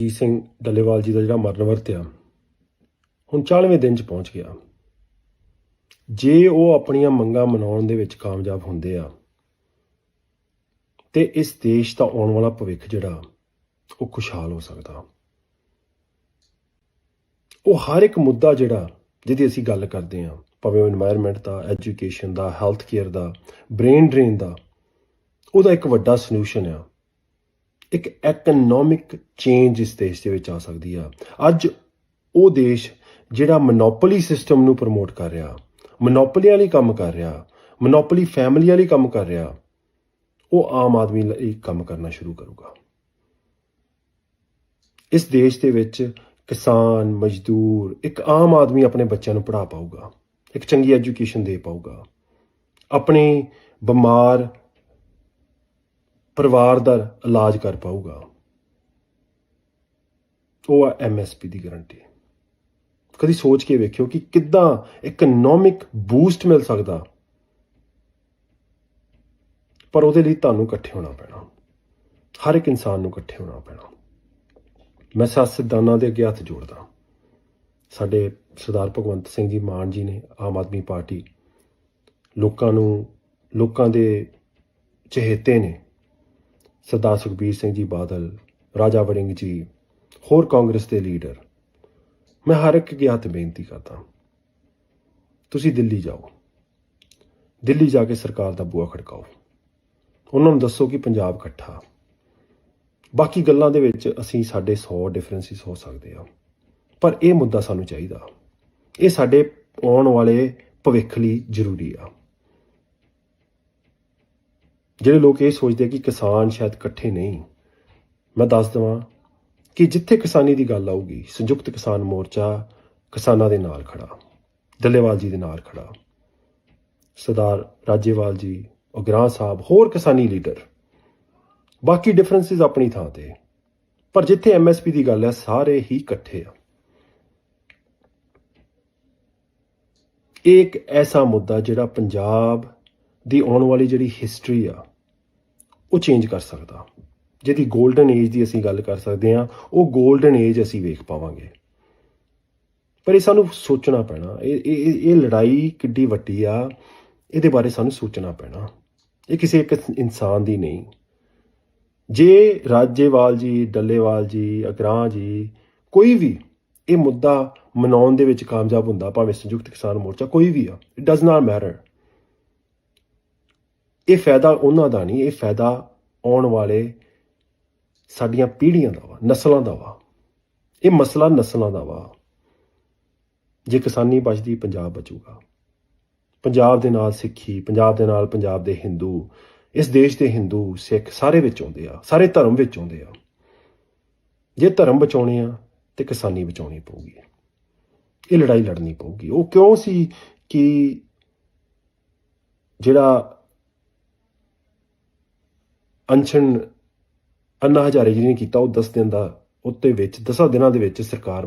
ਜੀਤ ਸਿੰਘ ਡੱਲੇਵਾਲ ਜੀ ਦਾ ਜਿਹੜਾ ਮਰਨ ਵਰਤਿਆ, ਹੁਣ 40ਵੇਂ ਦਿਨ 'ਚ ਪਹੁੰਚ ਗਿਆ। ਜੇ ਉਹ ਆਪਣੀਆਂ ਮੰਗਾਂ ਮਨਾਉਣ ਦੇ ਵਿੱਚ ਕਾਮਯਾਬ ਹੁੰਦੇ ਆ, ਤੇ ਇਸ ਦੇਸ਼ ਦਾ ਆਉਣ ਵਾਲਾ ਭਵਿੱਖ ਜਿਹੜਾ, ਉਹ ਖੁਸ਼ਹਾਲ ਹੋ ਸਕਦਾ। ਉਹ ਹਰ ਇੱਕ ਮੁੱਦਾ ਜਿਹੜਾ, ਜਿਹਦੀ ਅਸੀਂ ਗੱਲ ਕਰਦੇ ਆ, ਭਾਵੇਂ ਉਹ এনवायरमेंट ਦਾ ਐਜੂਕੇਸ਼ਨ ਦਾ ਹੈਲਥ ਕੇਅਰ ਦਾ ਬ੍ਰੇਨ ਡਰੇਨ ਦਾ, ਉਹਦਾ ਇੱਕ ਵੱਡਾ ਸੋਲੂਸ਼ਨ ਆ। ਇੱਕ ਇਕਨੋਮਿਕ ਚੇਂਜ ਇਸ ਦੇਸ਼ ਦੇ ਵਿੱਚ ਆ ਸਕਦੀ ਆ। ਅੱਜ ਉਹ ਦੇਸ਼ ਜਿਹੜਾ ਮੋਨੋਪੋਲੀ ਸਿਸਟਮ ਨੂੰ ਪ੍ਰਮੋਟ ਕਰ ਰਿਹਾ ਮੋਨੋਪੋਲੀ ਵਾਲੀ ਕੰਮ ਕਰ ਰਿਹਾ ਮੋਨੋਪੋਲੀ ਫੈਮਿਲੀ ਵਾਲੀ ਕੰਮ ਕਰ ਰਿਹਾ, ਉਹ ਆਮ ਆਦਮੀ ਲਈ ਕੰਮ ਕਰਨਾ ਸ਼ੁਰੂ ਕਰੂਗਾ। ਇਸ ਦੇਸ਼ ਦੇ ਵਿੱਚ ਕਿਸਾਨ, ਮਜ਼ਦੂਰ ਇੱਕ ਆਮ ਆਦਮੀ ਆਪਣੇ ਬੱਚਿਆਂ ਨੂੰ ਪੜ੍ਹਾ ਪਾਊਗਾ, ਇੱਕ ਚੰਗੀ ਐਜੂਕੇਸ਼ਨ ਦੇ ਪਾਊਗਾ। ਆਪਣੇ ਬਿਮਾਰ ਪਰਿਵਾਰ ਦਾ ਇਲਾਜ ਕਰ ਪਾਊਗਾ ਉਹ। ਆ ਐਮਐਸਪੀ ਦੀ ਗਾਰੰਟੀ ਕਦੀ ਸੋਚ ਕੇ ਵੇਖਿਓ ਕਿ ਕਿੱਦਾਂ ਇਕਨੋਮਿਕ ਬੂਸਟ ਮਿਲ ਸਕਦਾ। ਪਰ ਉਹਦੇ ਲਈ ਤੁਹਾਨੂੰ ਇਕੱਠੇ ਹੋਣਾ ਪੈਣਾ। ਹਰ ਇੱਕ ਇਨਸਾਨ ਨੂੰ ਇਕੱਠੇ ਹੋਣਾ ਪੈਣਾ। ਮੈਂ ਸਿਆਸਤਦਾਨਾਂ ਦੇ ਅੱਗੇ ਹੱਥ ਜੋੜਦਾ। ਸਾਡੇ ਸਰਦਾਰ ਭਗਵੰਤ ਸਿੰਘ ਜੀ ਮਾਨ ਜੀ ਨੇ ਆਮ ਆਦਮੀ ਪਾਰਟੀ ਲੋਕਾਂ ਨੂੰ, ਲੋਕਾਂ ਦੇ ਚਹੇਤੇ ਨੇ। ਸਰਦਾਰ ਸੁਖਬੀਰ ਸਿੰਘ ਜੀ ਬਾਦਲ, ਰਾਜਾ ਵੜਿੰਗ ਜੀ, ਹੋਰ ਕਾਂਗਰਸ ਦੇ ਲੀਡਰ। ਮੈਂ ਹਰ ਇੱਕ ਗਿਆ ਹੱਥ ਬੇਨਤੀ ਕਰਦਾ ਤੁਸੀਂ ਦਿੱਲੀ ਜਾਓ। ਦਿੱਲੀ ਜਾ ਕੇ ਸਰਕਾਰ ਦਾ ਬੂਆ ਖੜਕਾਓ। ਉਹਨਾਂ ਨੂੰ ਦੱਸੋ ਕਿ ਪੰਜਾਬ ਇਕੱਠਾ। ਬਾਕੀ ਗੱਲਾਂ ਦੇ ਵਿੱਚ ਅਸੀਂ ਸਾਡੇ 100 ਡਿਫਰੈਂਸਿਸ ਹੋ ਸਕਦੇ ਆ ਪਰ ਇਹ ਮੁੱਦਾ ਸਾਨੂੰ ਚਾਹੀਦਾ। ਇਹ ਸਾਡੇ ਆਉਣ ਵਾਲੇ ਭਵਿੱਖ ਲਈ ਜ਼ਰੂਰੀ ਆ। ਜਿਹੜੇ ਲੋਕ ਇਹ ਸੋਚਦੇ ਕਿ ਕਿਸਾਨ ਸ਼ਾਇਦ ਇਕੱਠੇ ਨਹੀਂ, ਮੈਂ ਦੱਸ ਦਵਾਂ ਕਿ ਜਿੱਥੇ ਕਿਸਾਨੀ ਦੀ ਗੱਲ ਆਊਗੀ, ਸੰਯੁਕਤ ਕਿਸਾਨ ਮੋਰਚਾ ਕਿਸਾਨਾਂ ਦੇ ਨਾਲ ਖੜਾ ਦੱਲੇਵਾਲ ਜੀ ਦੇ ਨਾਲ ਖੜਾ, ਸਰਦਾਰ ਰਾਜੇਵਾਲ ਜੀ ਉਗਰਾਹ ਸਾਹਿਬ, ਹੋਰ ਕਿਸਾਨੀ ਲੀਡਰ। ਬਾਕੀ ਡਿਫਰੈਂਸਿਸ ਆਪਣੀ ਥਾਂ ਤੇ। ਪਰ ਜਿੱਥੇ ਐਮਐਸਪੀ ਦੀ ਗੱਲ ਹੈ ਸਾਰੇ ਹੀ ਇਕੱਠੇ ਆ। ਇਹ ਇੱਕ ਐਸਾ ਮੁੱਦਾ ਜਿਹੜਾ ਪੰਜਾਬ ਦੀ ਆਉਣ ਵਾਲੀ ਜਿਹੜੀ ਹਿਸਟਰੀ ਆ ਉਹ ਚੇਂਜ ਕਰ ਸਕਦਾ। ਜਿਹਦੀ 골ਡਨ ਏਜ ਦੀ ਅਸੀਂ ਗੱਲ ਕਰ ਸਕਦੇ ਹਾਂ, ਉਹ 골ਡਨ ਏਜ ਅਸੀਂ ਵੇਖ ਪਾਵਾਂਗੇ। ਪਰ ਇਹ ਸਾਨੂੰ ਸੋਚਣਾ ਪੈਣਾ। ਇਹ ਇਹ ਇਹ ਲੜਾਈ ਕਿੱਡੀ ਵੱਡੀ ਆ, ਇਹਦੇ ਬਾਰੇ ਸਾਨੂੰ ਸੋਚਣਾ ਪੈਣਾ। ਇਹ ਕਿਸੇ ਇੱਕ ਇਨਸਾਨ ਦੀ ਨਹੀਂ। ਜੇ ਰਾਜੇਵਾਲ ਜੀ, ਡੱਲੇਵਾਲ ਜੀ ਅਗਰਾਂ ਜੀ, ਕੋਈ ਵੀ ਇਹ ਮੁੱਦਾ ਮਨਾਉਣ ਦੇ ਵਿੱਚ ਕਾਮਯਾਬ ਹੁੰਦਾ, ਭਾਵੇਂ ਸੰਯੁਕਤ ਕਿਸਾਨ ਮੋਰਚਾ ਕੋਈ ਵੀ ਆ ਇਟ ਡਸ ਨਾਟ ਮੈਟਰ ਇਹ ਫਾਇਦਾ ਉਹਨਾਂ ਦਾ ਨਹੀਂ, ਇਹ ਫਾਇਦਾ ਆਉਣ ਵਾਲੇ ਸਾਡੀਆਂ ਪੀੜ੍ਹੀਆਂ ਦਾ ਵਾ, ਨਸਲਾਂ ਦਾ ਵਾ। ਇਹ ਮਸਲਾ ਨਸਲਾਂ ਦਾ ਵਾ। ਜੇ ਕਿਸਾਨੀ ਬਚਦੀ, ਪੰਜਾਬ ਬਚੂਗਾ। ਪੰਜਾਬ ਦੇ ਨਾਲ ਸਿੱਖੀ, ਪੰਜਾਬ ਦੇ ਨਾਲ ਪੰਜਾਬ ਦੇ ਹਿੰਦੂ, ਇਸ ਦੇਸ਼ ਦੇ ਹਿੰਦੂ, ਸਿੱਖ ਸਾਰੇ ਵਿੱਚ ਆਉਂਦੇ ਆ, ਸਾਰੇ ਧਰਮ ਵਿੱਚ ਆਉਂਦੇ ਆ। ਜੇ ਧਰਮ ਬਚਾਉਣੇ ਆ, ਤੇ ਕਿਸਾਨੀ ਬਚਾਉਣੀ ਪਊਗੀ। ਇਹ ਲੜਾਈ ਲੜਨੀ ਪਊਗੀ। ਉਹ ਕਿਉਂ ਸੀ ਕਿ ਜਿਹੜਾ ਅਨਸ਼ਨ ਅੰਨਾ ਹਜ਼ਾਰੇ ਜੀ ਨੇ ਕੀਤਾ, ਉਹ 10 ਦਿਨ ਦਾ ਉੱਤੇ ਵਿੱਚ 10 ਦਿਨਾਂ ਦੇ ਵਿੱਚ ਸਰਕਾਰ